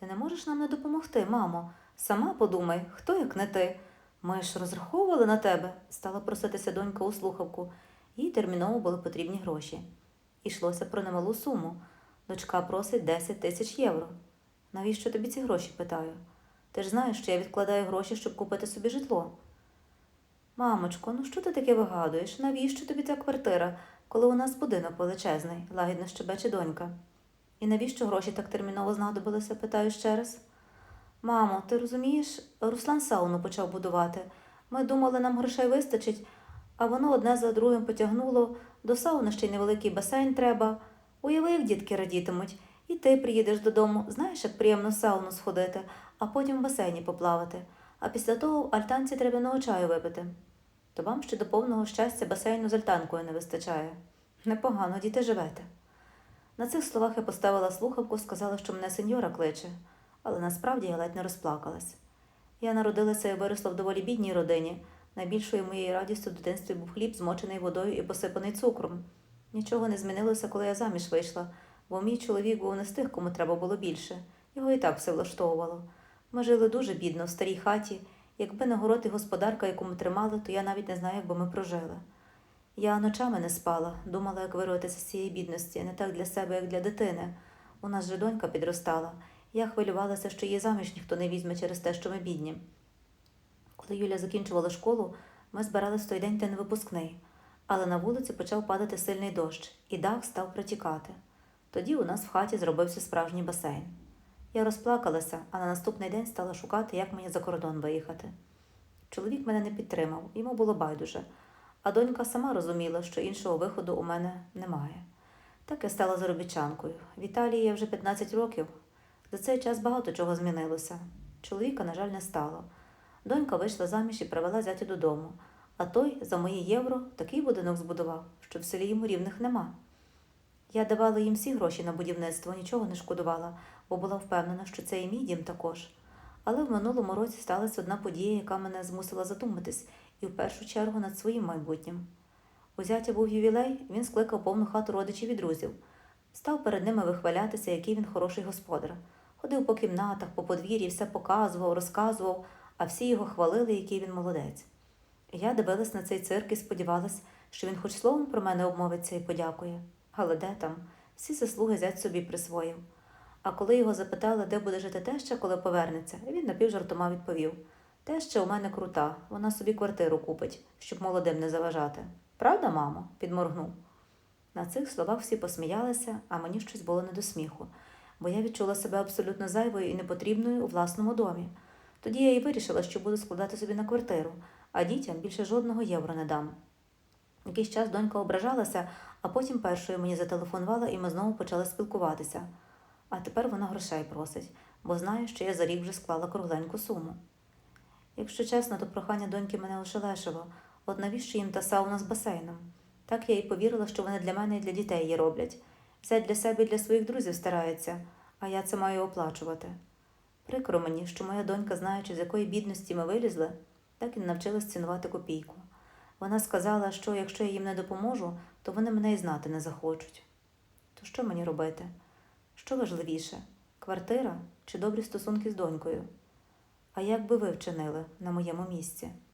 Ти не можеш нам не допомогти, мамо. Сама подумай, хто як не ти. Ми ж розраховували на тебе, стала проситися донька у слухавку. Їй терміново були потрібні гроші. Ішлося про немалу суму. Дочка просить 10 тисяч євро. Навіщо тобі ці гроші? питаю. Ти ж знаєш, що я відкладаю гроші, щоб купити собі житло. Мамочко, ну що ти таке вигадуєш? Навіщо тобі ця квартира, коли у нас будинок величезний, лагідно щебече донька. І навіщо гроші так терміново знадобилися, питаю ще раз. Мамо, ти розумієш, Руслан сауну почав будувати. Ми думали, нам грошей вистачить, а воно одне за другим потягнуло. До сауни ще й невеликий басейн треба. Уяви, як дітки радітимуть. І ти приїдеш додому, знаєш, як приємно сауну сходити, а потім в басейні поплавати. А після того в альтанці трав'яного чаю випити. То вам ще до повного щастя басейну з альтанкою не вистачає. Непогано, діти живете. На цих словах я поставила слухавку, сказала, що мене сеньора кличе, але насправді я ледь не розплакалась. Я народилася і виросла в доволі бідній родині. Найбільшою моєю радістю в дитинстві був хліб, змочений водою і посипаний цукром. Нічого не змінилося, коли я заміж вийшла, бо мій чоловік був не з тих, кому треба було більше. Його і так все влаштовувало. Ми жили дуже бідно в старій хаті. Якби не город і господарка, яку ми тримали, то я навіть не знаю, як би ми прожили. Я ночами не спала, думала, як вирватися з цієї бідності, не так для себе, як для дитини. У нас же донька підростала. Я хвилювалася, що її заміж ніхто не візьме через те, що ми бідні. Коли Юля закінчувала школу, ми збирались в той день йти на випускний, але на вулиці почав падати сильний дощ, і дах став протікати. Тоді у нас в хаті зробився справжній басейн. Я розплакалася, а на наступний день стала шукати, як мені за кордон виїхати. Чоловік мене не підтримав, йому було байдуже, а донька сама розуміла, що іншого виходу у мене немає. Так я стала заробітчанкою. В Італії я вже 15 років. За цей час багато чого змінилося. Чоловіка, на жаль, не стало. Донька вийшла заміж і привела зятя додому, а той за мої євро такий будинок збудував, що в селі йому рівних нема. Я давала їм всі гроші на будівництво, нічого не шкодувала, бо була впевнена, що це і мій дім також. Але в минулому році сталася одна подія, яка мене змусила задуматись, і в першу чергу над своїм майбутнім. У був ювілей, він скликав повну хату родичів і друзів. Став перед ними вихвалятися, який він хороший господар. Ходив по кімнатах, по подвір'ї, все показував, розказував, а всі його хвалили, який він молодець. Я дивилась на цей цирк і сподівалась, що він хоч словом про мене обмовиться і подякує. Але де там? Всі заслуги зять собі присвоїв. А коли його запитали, де буде жити теща, коли повернеться, він напівжартома відповів: Теща у мене крута, вона собі квартиру купить, щоб молодим не заважати. Правда, мамо? підморгнув. На цих словах всі посміялися, а мені щось було не до сміху, бо я відчула себе абсолютно зайвою і непотрібною у власному домі. Тоді я і вирішила, що буду складати собі на квартиру, а дітям більше жодного євро не дам. Якийсь час донька ображалася, а потім першою мені зателефонувала, і ми знову почали спілкуватися. А тепер вона грошей просить, бо знає, що я за рік вже склала кругленьку суму. Якщо чесно, то прохання доньки мене ошелешило. От навіщо їм та сауна з басейном? Так я й повірила, що вони для мене і для дітей її роблять. Все для себе і для своїх друзів стараються, а я це маю оплачувати. Прикро мені, що моя донька, знаючи, з якої бідності ми вилізли, так і не навчилась цінувати копійку. Вона сказала, що якщо я їм не допоможу, то вони мене і знати не захочуть. То що мені робити? Що важливіше квартира чи добрі стосунки з донькою? А як би ви вчинили на моєму місці?